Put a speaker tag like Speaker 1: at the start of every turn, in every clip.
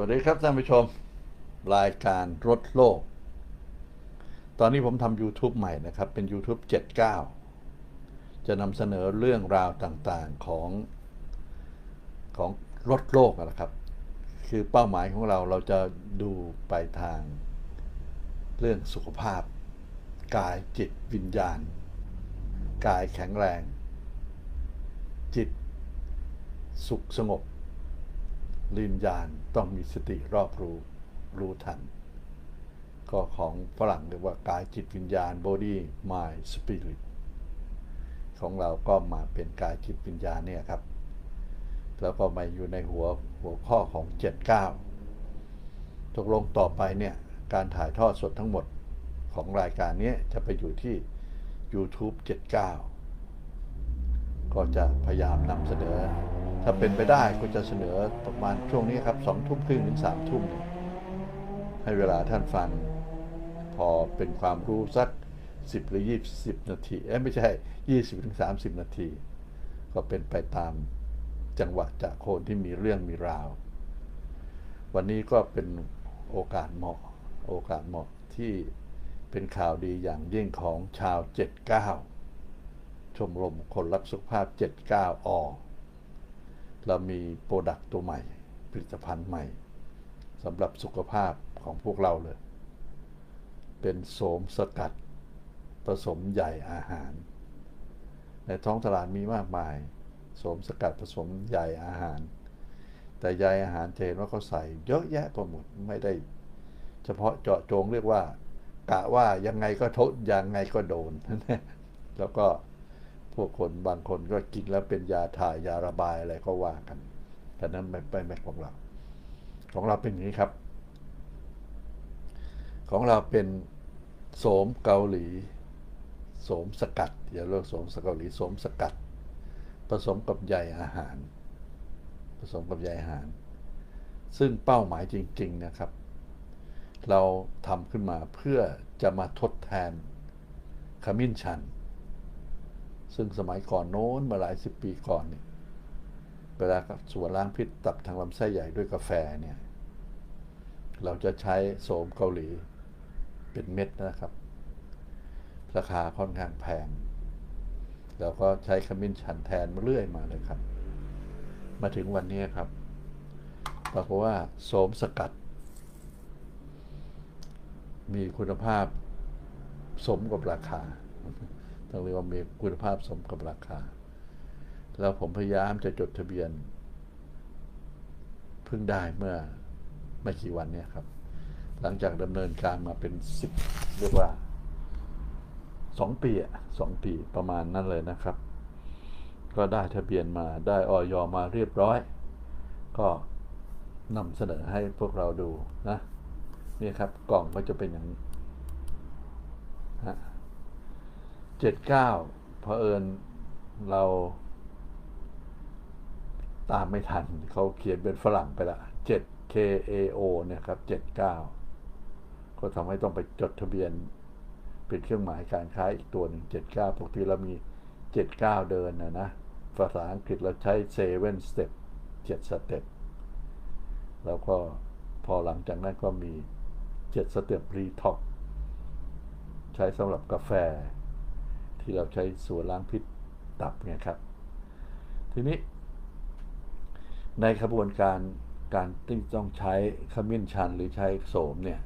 Speaker 1: วัสดีครับท่านผู้ชม รายการรถโลก ตอนนี้ผมทำ YouTube ใหม่นะครับ เป็น YouTube 79 จะนำเสนอเรื่องราวต่างๆของของรถโลกนะครับ คือเป้าหมายของเราเราจะดูไปทางเรื่องสุขภาพ กายจิตวิญญาณ กายแข็งแรง จิตสุขสงบ ลินญาณต้องมีสติรอบรู้รู้ทัน ก็ของฝรั่งเรียกว่ากายจิตวิญญาณ body mind spirit ของเราก็มาเป็นกายจิตวิญญาณเนี่ยครับ แล้วก็มาอยู่ในหัวหัวข้อของ 79 ตกลงต่อไปเนี่ยการถ่ายทอดสดทั้งหมดของรายการนี้จะไปอยู่ที่ YouTube 79 ก็จะพยายามนำเสนอ ถ้าเป็นไปได้ก็จะเสนอประมาณช่วงนี้ครับสองทุ่มครึ่งถึงสามทุ่มให้เวลาท่านฟัง พอเป็นความรู้สัก10หรือ20นาทีเอ้ไม่ใช่20ถึง30นาที ก็เป็นไปตามจังหวะจากโคนที่มีเรื่องมีราว วันนี้ก็เป็นโอกาสเหมาะ โอกาสเหมาะที่เป็นข่าวดีอย่างยิ่งของชาว 79 ชมรมคนรักสุขภาพ 79อ เรามีโปรดักต์ตัวใหม่ ผลิตภัณฑ์ใหม่สำหรับสุขภาพของพวกเราเลย เป็นโสมสกัด ผสมใหญ่อาหาร ในท้องตลาดมีมากมายโสมสกัดผสมใหญ่อาหาร แต่ใยอาหารเจนว่าเขาใส่เยอะแยะไปหมดไม่ได้ เฉพาะเจาะจงเรียกว่า กะว่ายังไงก็ทดยังไงก็โดน แล้วก็ พวกคนบางคนก็กินแล้วเป็นยาถ่ายยาระบายอะไรก็ว่ากันแต่นั้นไม่ไม่ไม่ของเรา ของเราเป็นอย่างนี้ครับ ของเราเป็นโสมเกาหลีโสมสกัดอย่าเรียกโสมสเกาหลีโสมสกัด ผสมกับใยอาหาร ผสมกับใยอาหาร ซึ่งเป้าหมายจริง ๆนะครับ เราทำขึ้นมาเพื่อจะมาทดแทนขมิ้นชัน ซึ่งสมัยก่อนโน้นมาหลายสิบปีก่อนเนี่ยเวลาส่วนล้างพิษตับทางลำไส้ใหญ่ด้วยกาแฟเนี่ยเราจะใช้โสมเกาหลีเป็นเม็ดนะครับ ราคาค่อนข้างแพงแล้วก็ใช้ขมิ้นชันแทนมาเรื่อยมาเลยครับ มาถึงวันนี้ครับปรากฏว่าโสมสกัด มีคุณภาพสมกับราคา ต้องเรียกว่ามีคุณภาพสมกับราคา แล้วผมพยายามจะจดทะเบียน เพิ่งได้เมื่อไม่กี่วันเนี่ยครับ หลังจากดำเนินการมาเป็นสิบเรียกว่าสองปีอะสองปีประมาณนั้นเลยนะครับ ก็ได้ทะเบียนมาได้ออยอมาเรียบร้อย ก็นำเสนอให้พวกเราดูนะนี่ครับกล่องก็จะเป็นอย่างนี้ฮะ เจ็ดเก้าเพอเอิญเรา ตามไม่ทัน เขาเขียนเป็นฝรั่งไปละเจ็ด K A O เนี่ยครับเจ็ดเก้าก็ทำให้ต้องไปจดทะเบียน เป็นเครื่องหมายการค้าอีกตัวหนึ่งเจ็ดเก้าปกติเรามีเจ็ดเก้าเดินนะนะ ภาษาอังกฤษเราใช้ seven step เจ็ดสเต็ปแล้วก็พอหลังจากนั้นก็มีเจ็ดสเต็ปรีท็อกใช้สำหรับกาแฟ ที่เราใช้ส่วนล้างพิษตับเนี่ยครับ ทีนี้ ในขบวนการการที่ต้องใช้ขมิ้นชันหรือใช้โสมเนี่ย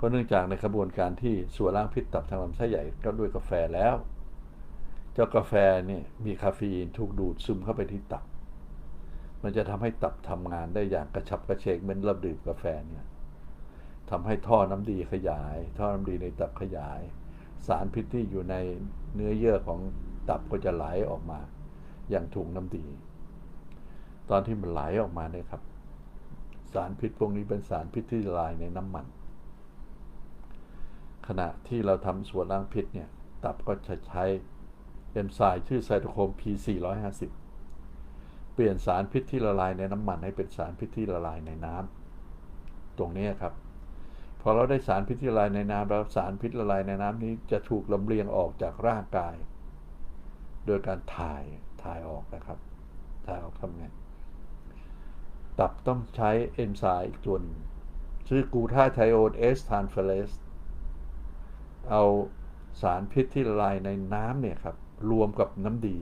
Speaker 1: ก็เนื่องจากในขบวนการที่ส่วนล้างพิษตับทางลำไส้ใหญ่ก็ด้วยกาแฟแล้ว เจ้ากาแฟนี่มีคาเฟอีนถูกดูดซึมเข้าไปที่ตับ มันจะทำให้ตับทำงานได้อย่างกระชับกระเฉงเหมือนเราดื่มกาแฟเนี่ยทำให้ท่อน้ำดีขยาย ท่อน้ำดีในตับขยาย สารพิษที่อยู่ในเนื้อเยื่อของตับก็จะไหลออกมา อย่างถุงน้ำดี ตอนที่มันไหลออกมาเนี่ยครับ สารพิษพวกนี้เป็นสารพิษที่ละลายในน้ำมัน ขณะที่เราทำส่วนล้างพิษเนี่ย ตับก็จะใช้เอนไซม์ชื่อไซโตโครม P450 เปลี่ยนสารพิษที่ละลายในน้ำมันให้เป็นสารพิษที่ละลายในน้ำตรงนี้ครับ พอเราได้สารพิษละลายในน้ำแล้วสารพิษละลายในน้ำนี้จะถูกลำเลียงออกจากร่างกาย โดยการถ่ายถ่ายออกนะครับ ถ่ายออกทำไงตับต้องใช้เอนไซม์อีกตัวหนึงชื่อกูทาไทโอนเอสทานเฟลสเอาสารพิษที่ละลายในน้ำเนี่ยครับ รวมกับน้ำดี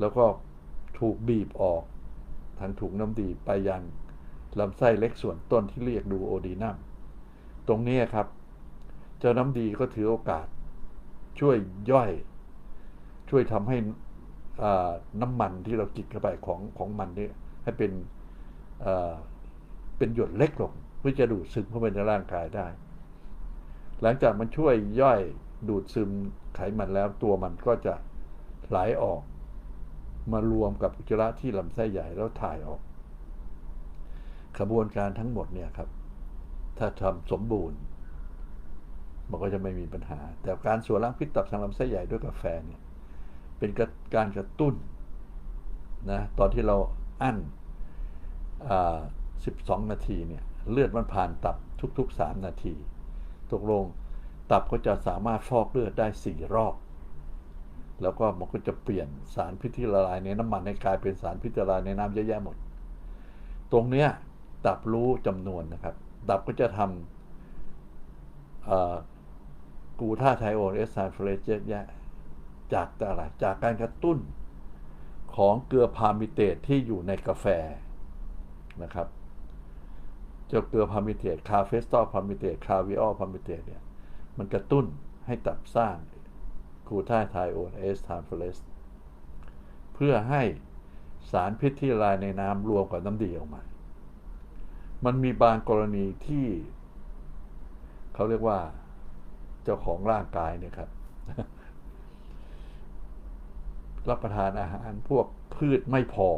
Speaker 1: แล้วก็ถูกบีบออกทางถุงน้ำดีไปยังลำไส้เล็กส่วนต้นที่เรียกดูโอดีนัม ตรงนี้ครับ เจ้าน้ำดีก็ถือโอกาส ช่วยย่อย ช่วยทำให้น้ำมันที่เรากินเข้าไปของของมันเนี่ยให้เป็นเป็นหยดเล็กลงเพื่อจะดูดซึมเข้าไปในร่างกายได้ หลังจากมันช่วยย่อยดูดซึมไขมันแล้วตัวมันก็จะไหลออก มารวมกับอุจจาระที่ลำไส้ใหญ่แล้วถ่ายออก ขบวนการทั้งหมดเนี่ยครับ ถ้าทำสมบูรณ์ มันก็จะไม่มีปัญหา แต่การสวนล้างพิษตับทางลำไส้ใหญ่ด้วยกาแฟเนี่ยเป็นการกระตุ้นนะตอนที่เราอั้น12 นาทีเนี่ยเลือดมันผ่านตับทุก ๆ 3 นาที ตกลงตับก็จะสามารถฟอกเลือดได้ 4 รอบ แล้วก็มันก็จะเปลี่ยนสารพิษที่ละลายในน้ำมันให้กลายเป็นสารพิษละลายในน้ำเยอะแยะหมด ตรงเนี้ยตับรู้จำนวนนะครับ ตับก็จะทำกูท่าไทโอนเอสไซเฟลเยอะแยะจากอะไรจากการกระตุ้นของเกลือพามิเตตที่อยู่ในกาแฟนะครับเจ้าเกลือพามิเตตคาเฟสตอลพามิเตตคาวิออลพามิเตตเนี่ยมันกระตุ้นให้ตับสร้างกูท่าไทโอนเอสไทเฟลสเพื่อให้สารพิษที่ละลายในน้ำรวมกับน้ำดีออกมา มันมีบางกรณีที่เขาเรียกว่าเจ้าของร่างกายเนี่ยครับ รับประทานอาหารพวกพืชไม่พอ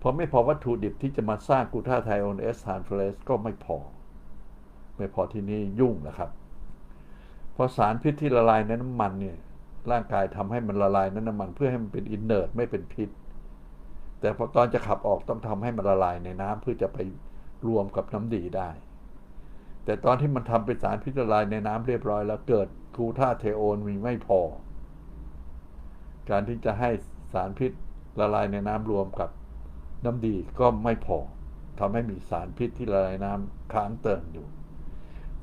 Speaker 1: พอไม่พอวัตถุดิบที่จะมาสร้างกูท่าไทโอนเอสทานเฟลสก็ไม่พอ ไม่พอที่นี่ยุ่งนะครับ เพราะสารพิษที่ละลายในน้ำมันเนี่ยร่างกายทำให้มันละลายในน้ำมัน เพื่อให้มันเป็นอินเนอร์ไม่เป็นพิษ แต่พอตอนจะขับออกต้องทำให้มันละลายในน้ำเพื่อจะไปรวมกับน้ำดีได้ แต่ตอนที่มันทำเป็นสารพิษละลายในน้ำเรียบร้อย แล้วเกิดกลูท่าเทโอนมีไม่พอ การที่จะให้สารพิษละลายในน้ำรวมกับน้ำดีก็ไม่พอทำให้มีสารพิษที่ละลายน้ำค้างเติมอยู่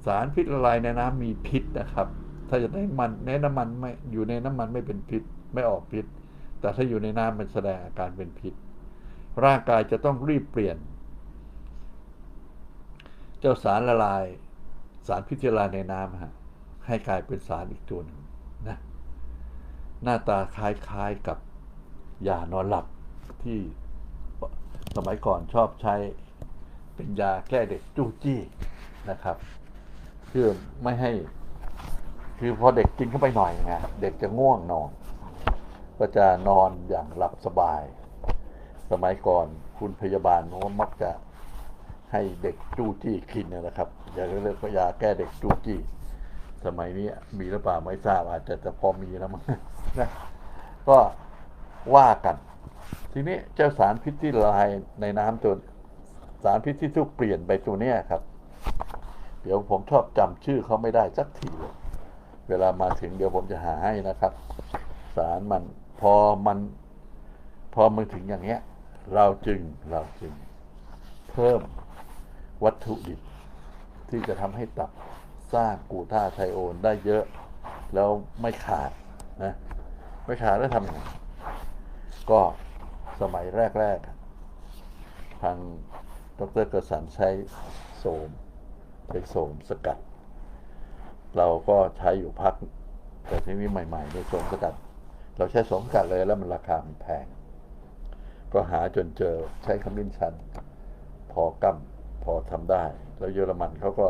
Speaker 1: สารพิษละลายในน้ำมีพิษนะครับ ถ้าจะได้มันในน้ำมันไม่อยู่ในน้ำมันไม่เป็นพิษไม่ออกพิษ แต่ถ้าอยู่ในน้ำมันแสดงอาการเป็นพิษ ร่างกายจะต้องรีบเปลี่ยน เจ้าสารละลาย สารพิษละลายในน้ำฮะให้กลายเป็นสารอีกตัวหนึ่งนะหน้าตาคล้ายๆกับยานอนหลับที่สมัยก่อนชอบใช้เป็นยาแก้เด็กจู้จี้นะครับ เพื่อไม่ให้ คือพอเด็กกินเข้าไปหน่อยไงเด็กจะง่วงนอน ก็จะนอนอย่างหลับสบาย สมัยก่อนคุณพยาบาลเขามักจะให้เด็กจู้จี้กินนะครับอย่าเรียกว่ายาแก้เด็กจู้จี้ สมัยนี้มีหรือเปล่าไม่ทราบอาจจะจะพอมีแล้วมั้งนะก็ว่ากัน ทีนี้เจ้าสารพิษที่ละลายในน้ำตัวสารพิษที่ถูกเปลี่ยนไปตัวเนี้ยครับ เดี๋ยวผมชอบจำชื่อเขาไม่ได้สักทีเลยเวลามาถึงเดี๋ยวผมจะหาให้นะครับ สารมันพอมัน พอมันถึงอย่างเงี้ย เราจึงเราจึงเพิ่มวัตถุดิบ ที่จะทำให้ตับสร้างกูท่าไทโอนได้เยอะ แล้วไม่ขาดนะไม่ขาดแล้วทำยังไงก็สมัยแรก ๆ ทางดรกระสันใช้โสมใช้โสมสกัด เราก็ใช้อยู่พัก แต่ทีนี้ใหม่ๆในโสมสกัด เราใช้โสมสกัดเลยแล้วมันราคามันแพง ก็หาจนเจอใช้ขมิ้นชัน พอกำพอทำได้ แล้วเยอรมันเขาก็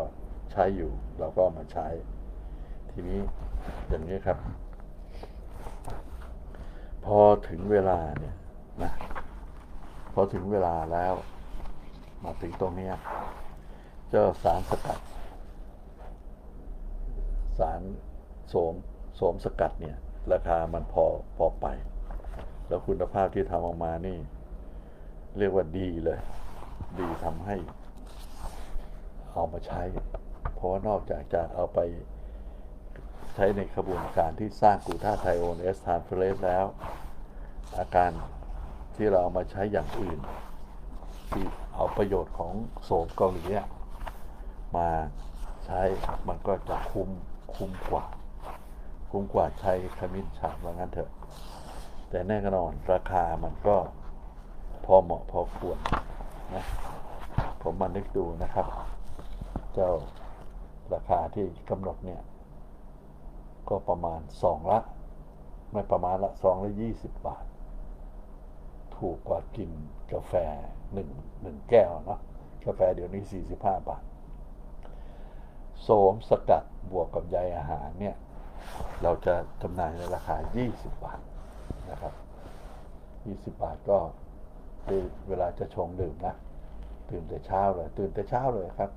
Speaker 1: ใช้อยู่ เราก็มาใช้ ทีนี้อย่างนี้ครับ พอถึงเวลาเนี่ยนะพอถึงเวลาแล้ว มาถึงตรงนี้เจ้าสารสกัด สารโสมโสมสกัดเนี่ย ราคามันพอพอไป แล้วคุณภาพที่ทำออกมานี่ เรียกว่าดีเลย ดีทำให้ เอามาใช้ เพราะว่านอกจากจะเอาไปใช้ในขบวนการที่สร้างกูทาไทโอนเอสทานเฟลสแล้ว อาการที่เราเอามาใช้อย่างอื่น ที่เอาประโยชน์ของโสมเกาหลีมาใช้มันก็จะคุ้มคุ้มกว่า คุ้มกว่าใช้ขมิ้นชันว่างั้นเถอะ แต่แน่นอนราคามันก็พอเหมาะพอควรนะผมมานึกดูนะครับ เจ้าราคาที่กำหนดเนี่ย ก็ประมาณสองละ ไม่ประมาณละสองละยี่สิบบาท ถูกกว่ากินกาแฟหนึ่งหนึ่งแก้วเนาะกาแฟเดี๋ยวนี้สี่สิบห้าบาทโสมสกัดบวกกับใยอาหารเนี่ย เราจะจำหน่ายในราคา 20 บาท นะครับ 20 บาทก็เวลาจะชงดื่มนะตื่นแต่เช้าเลย ตื่นแต่เช้าเลยครับ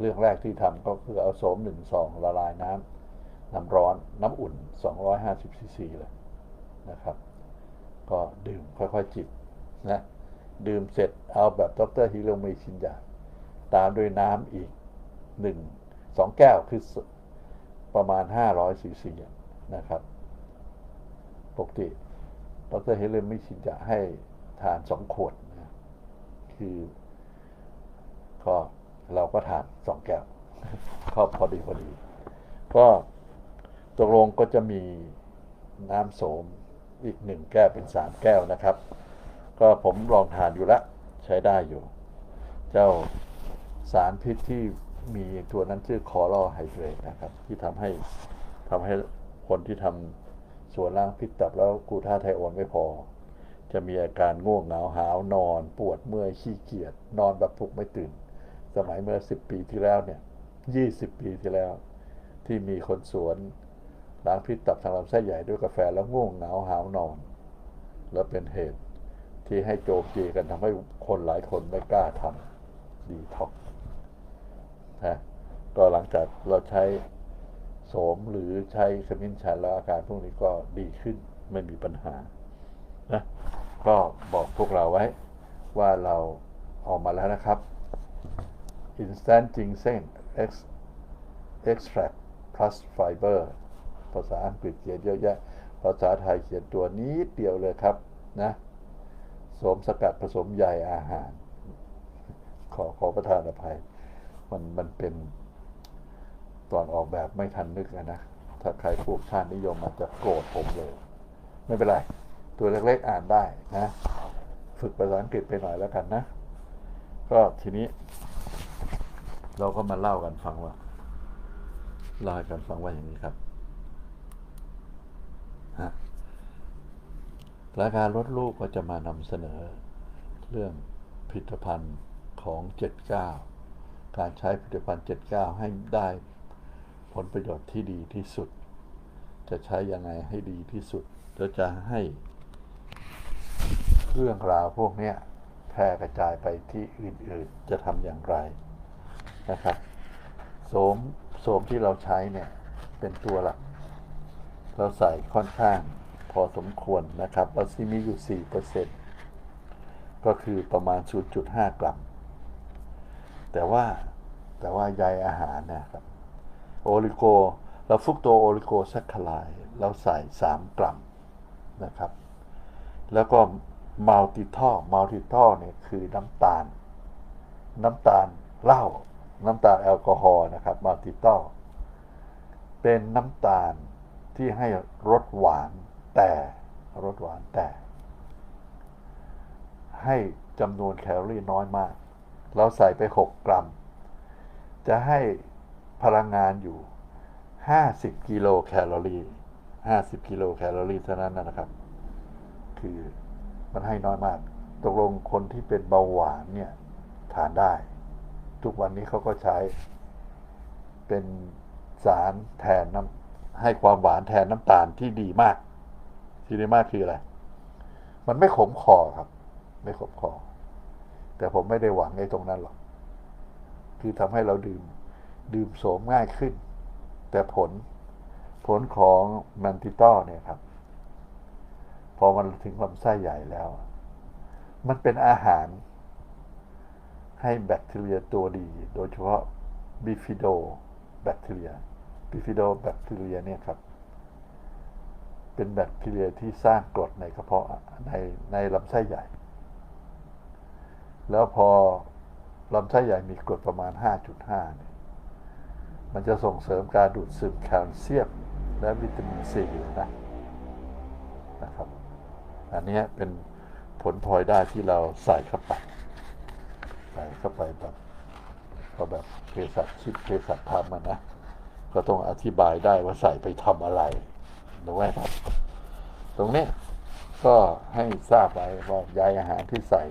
Speaker 1: เรื่องแรกที่ทำก็คือเอาโสมหนึ่งซองละลายน้ำน้ำร้อนน้ำอุ่น 250ซีซีเลยนะครับ ก็ดื่มค่อยๆจิบนะ ดื่มเสร็จเอาแบบดรฮิโรมิชินยาตามด้วยน้ำอีกหนึ่งสองแก้วคือประมาณ 500ซีซีนะครับ ปกติ ดรเฮเลนไม่ชินจะให้ทานสองขวดนะคือก็เราก็ทานสองแก้วก็พอดีพอดี ก็ตกลงก็จะมีน้ำโสมอีกหนึ่งแก้วเป็นสามแก้วนะครับ ก็ผมลองทานอยู่ล้วใช้ได้อยู่ เจ้าสารพิษที่มีตัวนั้นชื่อคอรอไฮเดรตนะครับ ที่ทำให้ทำให้คนที่ทำ ส่วนล่างพิษตับแล้วกูท่าไทโอนไม่พอ จะมีอาการง่วงเหงาหาวนอน ปวดเมื่อยขี้เกียจนอนแบบปลุกไม่ตื่น สมัยเมื่อ10ปีที่แล้วเนี่ย20ปีที่แล้ว ที่มีคนสวนล้างพิษตับทางลำไส้ใหญ่ด้วยกาแฟแล้วง่วงเหงาหาวนอน แล้วเป็นเหตุที่ให้โจมตีกันทำให้คนหลายคนไม่กล้าทำดีท็อกนะก็หลังจากเราใช้ สมหรือใช้ขมิ้นชันแล้วอาการพวกนี้ก็ดีขึ้นไม่มีปัญหานะก็บอกพวกเราไว้ว่าเราออกมาแล้วนะครับ Instant Ginseng Extract Plus Fiber ภาษาอังกฤษเขียนเยอะแยะ ภาษาไทยเขียนตัวนี้เดียวเลยครับนะสมสกัดผสมใยอาหาร ขอขอประทานอภัย มันมันเป็น ตอนออกแบบไม่ทันนึกนะ ถ้าใครพวกชาตินิยมอาจจะโกรธผมเลย ไม่เป็นไร ตัวเล็กๆอ่านได้นะ ฝึกภาษาอังกฤษไปหน่อยแล้วกันนะ ก็ทีนี้ เราก็มาเล่ากันฟังว่าเล่ากันฟังว่าอย่างนี้ครับฮะรายการรถลูกก็จะมานำเสนอ เรื่องผลิตภัณฑ์ของ 79 การใช้ผลิตภัณฑ์ 79 ให้ได้ ผลประโยชน์ที่ดีที่สุด จะใช้ยังไงให้ดีที่สุดแล้วจะให้เรื่องราวพวกนี้แพร่กระจายไปที่อื่นๆ จะทำอย่างไรนะครับโสมโสมที่เราใช้เนี่ยเป็นตัวหลัก เราใส่ค่อนข้างพอสมควรนะครับเราซีมีอยู่ 4%ก็คือประมาณ 0.5 กรัม แต่ว่าแต่ว่าใยอาหารนะครับ โอลิโก เราฟุกตัวโอลิโกแซคคลายเราใส่ 3 กรัมนะครับ แล้วก็มัลติท่อมัลติท่อเนี่ยคือน้ำตาล น้ำตาลเหล้าน้ำตาลแอลกอฮอล์นะครับมัลติท่อเป็นน้ำตาลที่ให้รสหวานแต่รสหวานแต่ ให้จำนวนแคลอรี่น้อยมาก เราใส่ไป 6 กรัม จะให้ พลังงานอยู่ 50 กิโลแคลอรี่ 50 กิโลแคลอรี่เท่านั้นนะครับ คือมันให้น้อยมาก ตกลงคนที่เป็นเบาหวานเนี่ยทานได้ ทุกวันนี้เขาก็ใช้เป็นสารแทนน้ำให้ความหวานแทนน้ำตาลที่ดีมาก ที่ดีมากคืออะไร มันไม่ขมคอครับ ไม่ขมคอ แต่ผมไม่ได้หวังในตรงนั้นหรอก คือทำให้เราดื่ม ดื่มโสมง่ายขึ้น แต่ผลผลของมันติต้อเนี่ยครับ พอมันถึงลำไส้ใหญ่แล้ว มันเป็นอาหารให้แบคทีเรียตัวดี โดยเฉพาะบิฟิโดแบคทีเรียบิฟิโดแบคทีเรียเนี่ยครับ เป็นแบคทีเรียที่สร้างกรดในกระเพาะในในลำไส้ใหญ่ แล้วพอลำไส้ใหญ่มีกรดประมาณ 5.5เนี่ย มันจะส่งเสริมการดูดซึมแคลเซียมและวิตามินซีนะนะครับ อันนี้เป็นผลพลอยได้ที่เราใส่เข้าไปใส่เข้าไปแบบก็แบบเภสัชคิดเภสัชทำอะนะ ก็ต้องอธิบายได้ว่าใส่ไปทำอะไรถูกไหมครับ ตรงนี้ก็ให้ทราบไว้ว่าใยอาหารที่ใส่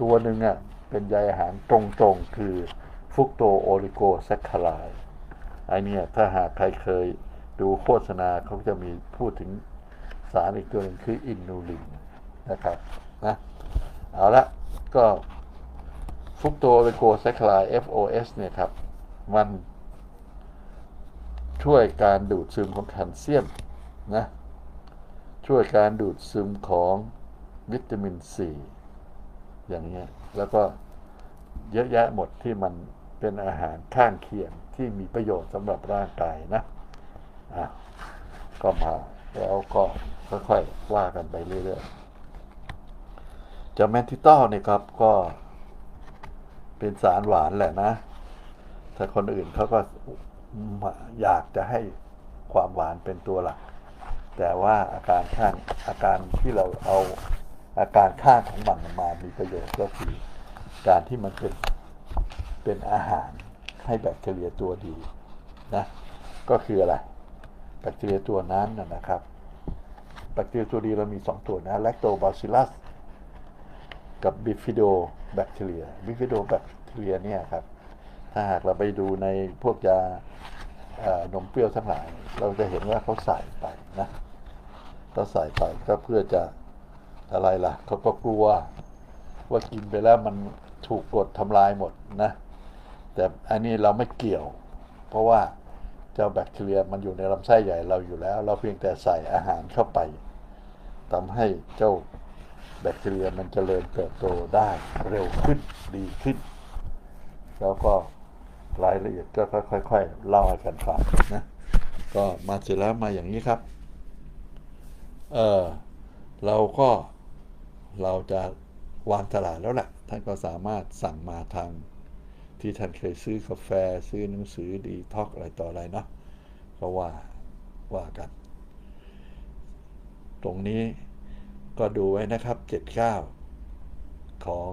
Speaker 1: ตัวหนึ่งอะเป็นใยอาหารตรงๆคือ ฟุกโตโอลิโกแซคคาไลไอเนี่ยถ้าหากใครเคยดูโฆษณาเขาจะมีพูดถึงสารอีกตัวหนึ่งคืออินูลินนะครับนะเอาละก็ฟุกโตโอลิโกแซคคาไล FOS เนี่ยครับ มันช่วยการดูดซึมของแคลเซียมนะช่วยการดูดซึมของวิตามินซีอย่างเงี้ยแล้วก็เยอะแยะหมดที่มัน เป็นอาหารข้างเคียงที่มีประโยชน์สำหรับร่างกายนะอะก็มาแล้วก็ค่อยๆว่ากันไปเรื่อยๆจะแมนทิตอลเนี่ยครับก็เป็นสารหวานแหละนะ ถ้าคนอื่นเขาก็อยากจะให้ความหวานเป็นตัวหลัก แต่ว่าอาการข้างอาการที่เราเอาอาการข้างของมันมามีประโยชน์ก็คือการที่มันเป็น เป็นอาหารให้แบคทีเรียตัวดีนะก็คืออะไรแบคทีเรียตัวนั้นนะครับแบคทีเรียตัวดีเรามี 2 ตัวนะแลคโตบาซิลัสกับบิฟิโดแบคทีเรียบิฟิโดแบคทีเรียเนี่ยครับถ้าหากเราไปดูในพวกยานมเปรี้ยวทั้งหลาย เราจะเห็นว่าเขาใส่ไปนะเขาใส่ไปก็เพื่อจะอะไรล่ะเขาก็กลัวว่ากินไปแล้วมันถูกกดทำลายหมดนะ แต่อันนี้เราไม่เกี่ยว เพราะว่าเจ้าแบคทีเรียมันอยู่ในลำไส้ใหญ่เราอยู่แล้ว เราเพียงแต่ใส่อาหารเข้าไปทำให้เจ้าแบคทีเรียมันจเจริญเติบโตได้เร็วขึ้นดีขึ้น แล้วก็รายละเอียดก็ค่อยๆเล่าให้กันฟังนะก็มาเสร็จแล้วมาอย่างนี้ครับ เออเราก็เราจะวางตลาดแล้วแหละท่านก็สามารถสั่งมาทาง ที่ท่านเคยซื้อกาแฟซื้อหนังสือดีท็อกอะไรต่ออะไรเนาะก็ว่าว่ากัน ตรงนี้ก็ดูไว้นะครับ 79 ของ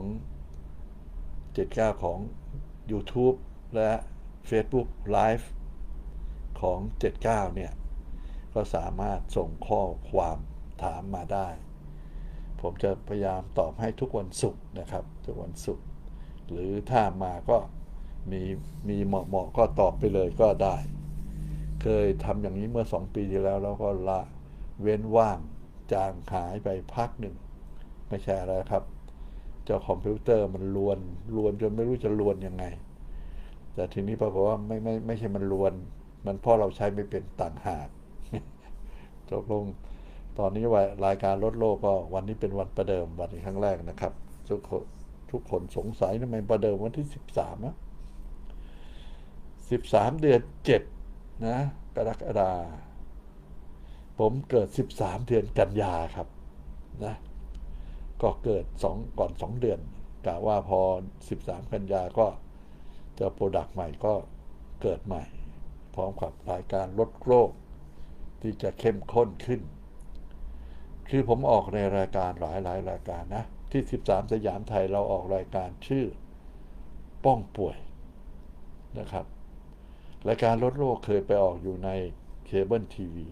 Speaker 1: 79 ของ YouTube และ Facebook Live ของ 79 เนี่ย ก็สามารถส่งข้อความถามมาได้ ผมจะพยายามตอบให้ทุกวันศุกร์นะครับ ทุกวันศุกร์ หรือถ้ามาก็มีมีเหมาะเหมาะก็ตอบไปเลยก็ได้ เคยทำอย่างนี้เมื่อสองปีที่แล้ว แล้วก็ละเว้นว่างจางหายไปพักหนึ่ง ไม่ใช่อะไรครับ เจ้าคอมพิวเตอร์มันลวนลวนจนไม่รู้จะลวนยังไง แต่ทีนี้ปรากฏว่าไม่ไม่ไม่ใช่มันลวน มันเพราะเราใช้ไม่เป็นต่างหากตกลงตอนนี้ว่ารายการลดโลกก็วันนี้เป็นวันประเดิมวันครั้งแรกนะครับทุกคน ทุกคนสงสัยทำไมประเดิมวันที่สิบสามนะสิบสามเดือนเจ็ดนะ กรกฎาผมเกิดสิบสามเดือนกันยาครับนะก็เกิดสองก่อนสองเดือนกะว่าพอสิบสามกันยาก็จะโปรดักต์ใหม่ก็เกิดใหม่ พร้อมกับรายการลดโรคที่จะเข้มข้นขึ้น คือผมออกในรายการหลายหลายรายการนะ ที่ 13 สยามไทยเราออกรายการชื่อ ป้องป่วยนะครับรายการลดโรคเคยไปออกอยู่ในเคเบิลทีวี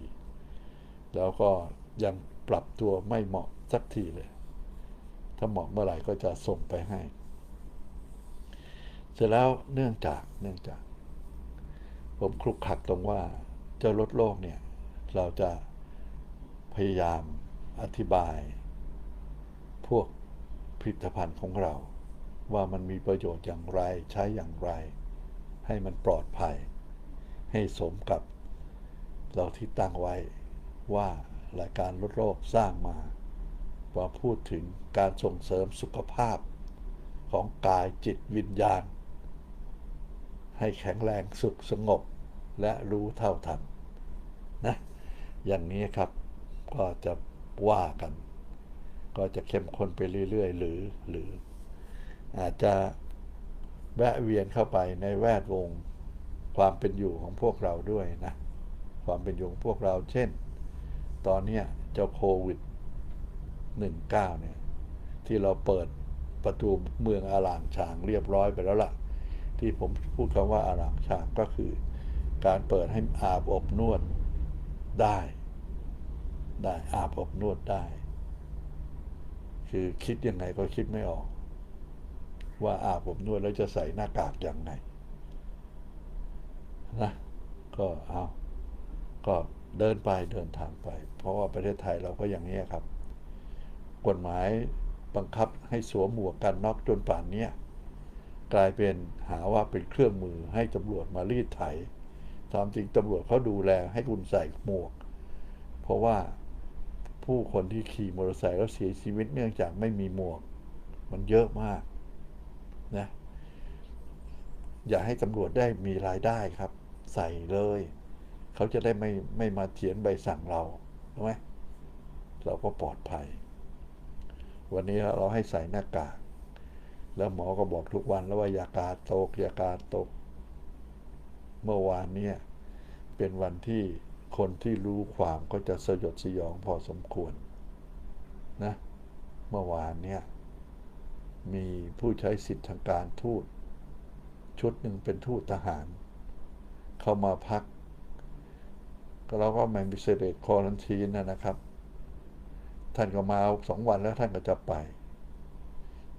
Speaker 1: แล้วก็ยังปรับตัวไม่เหมาะสักทีเลย ถ้าเหมาะเมื่อไหร่ก็จะส่งไปให้ เสร็จแล้วเนื่องจากเนื่องจาก ผมคลุกคลักตรงว่าเจ้าลดโรคเนี่ย เราจะพยายามอธิบาย พวก ผลิตภัณฑ์ของเรา ว่ามันมีประโยชน์อย่างไรใช้อย่างไร ให้มันปลอดภัย ให้สมกับ เราที่ตั้งไว้ว่ารายการลดโรคสร้างมาว่าพูดถึงการส่งเสริมสุขภาพของกายจิตวิญญาณ ให้แข็งแรงสุขสงบและรู้เท่าทันนะอย่างนี้ครับก็จะว่ากัน ก็จะเข้มข้นไปเรื่อยๆ หรือหรือ อาจจะแวะเวียนเข้าไปในแวดวงความเป็นอยู่ของพวกเราด้วยนะ ความเป็นอยู่ของพวกเรา เช่น ตอนนี้เจ้าโควิด 19 เนี่ย ที่เราเปิดประตูเมืองอารามฉางเรียบร้อยไปแล้วล่ะ ที่ผมพูดคำว่าอารามฉางก็คือ การเปิดให้อาบอบนวดได้ ได้อาบอบนวดได้ คือคิดยังไงก็คิดไม่ออก ว่าอาบอบนวดแล้วจะใส่หน้ากากยังไงนะก็เอาก็เดินไปเดินทางไป เพราะว่าประเทศไทยเราก็อย่างนี้ครับ กฎหมายบังคับให้สวมหมวกกันน็อกจนป่านนี้กลายเป็นหาว่าเป็นเครื่องมือให้ตำรวจมารีดไถตามจริงตำรวจเขาดูแลให้คุณใส่หมวก เพราะว่า ผู้คนที่ขี่มอเตอร์ไซค์แล้วเสียชีวิตเนื่องจากไม่มีหมวก มันเยอะมากนะอย่าให้ตำรวจได้มีรายได้ครับ ใส่เลย เขาจะได้ไม่ไม่มาเขียนใบสั่งเราใช่ไหมเราก็ปลอดภัย วันนี้เราให้ใส่หน้ากากแล้วหมอก็บอกทุกวันแล้วว่าอย่ากาตกอย่ากาตก เมื่อวานเนี่ยเป็นวันที่ คนที่รู้ความก็จะสยดสยองพอสมควรนะเมื่อวานเนี่ยมีผู้ใช้สิทธิทางการทูต ชุดหนึ่งเป็นทูตทหาร เข้ามาพักเราก็ไม่มีเสด็จคอรันทีนนะนะครับ ท่านก็มาสองวันแล้วท่านก็จะไป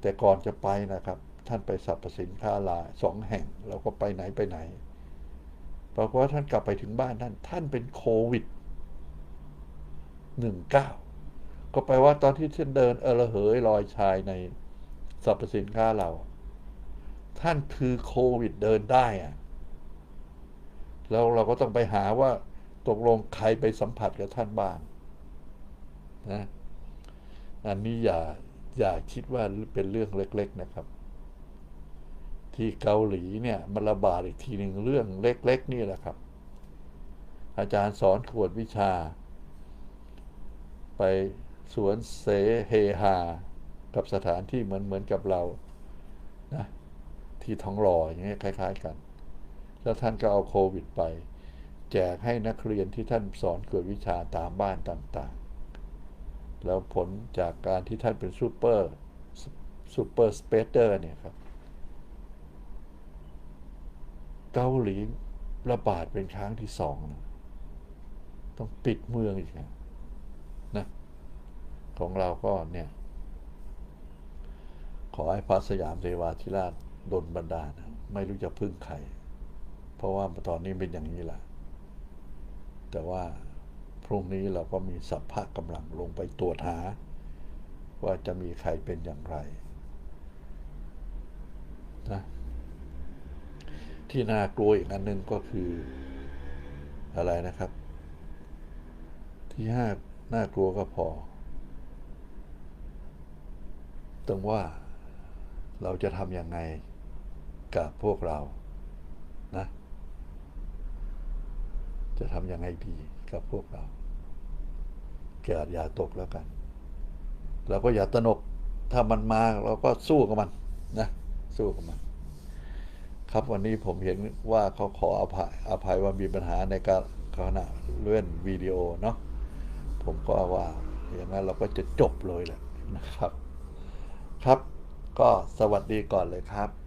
Speaker 1: แต่ก่อนจะไปนะครับ ท่านไปสัปสินค้าลาสองแห่ง เราก็ไปไหนไปไหน ปรากฏว่าท่านกลับไปถึงบ้านท่าน ท่านเป็นโควิดหนึ่งเก้าก็แปลว่าตอนที่ท่านเดินเออระเหยลอยชายในสรรพสินค้าเรา ท่านคือโควิดเดินได้อะแล้วเราก็ต้องไปหาว่าตกลงใครไปสัมผัสกับท่านบ้างนะอันนี้อย่าอย่าคิดว่าเป็นเรื่องเล็ก ๆนะครับ ที่เกาหลีเนี่ยมันระบาดอีกทีหนึ่งเรื่องเล็ก ๆ นี่แหละครับ อาจารย์สอนขวดวิชา ไปสวนเสเฮฮากับสถานที่เหมือนเหมือนกับเรานะที่ท้องหล่ออย่างเงี้ยคล้าย ๆ กัน แล้วท่านก็เอาโควิดไป แจกให้นักเรียนที่ท่านสอนกวดวิชาตามบ้านต่างๆ แล้วผลจากการที่ท่านเป็นซูเปอร์ซูเปอร์สเปเดอร์เนี่ยครับ เกาหลีระบาดเป็นครั้งที่สองนะต้องปิดเมืองอีกนะนะของเราก็เนี่ย ขอให้พระสยามเทวาธิราชดลบันดาลนะไม่รู้จะพึ่งใคร เพราะว่าตอนนี้เป็นอย่างนี้แหละ แต่ว่าพรุ่งนี้เราก็มีสัพพะกำลังลงไปตรวจหา ว่าจะมีใครเป็นอย่างไรนะ ที่น่ากลัวอีกอันหนึ่งก็คืออะไรนะครับ ที่ห้าน่ากลัวก็พอต้องว่าเราจะทำยังไงกับพวกเรานะ จะทำยังไงดีกับพวกเราเกิดอย่าตกแล้วกัน เราก็อย่าตนกถ้ามันมาเราก็สู้กับมันนะ สู้กับมัน ครับวันนี้ผมเห็นว่าเขาขออภัยอภัยว่ามีปัญหาในการขณะเลื่อนวิดีโอเนาะผมก็ว่าอย่างนั้นเราก็จะจบเลยแหละนะครับ ครับ ก็สวัสดีก่อนเลยครับ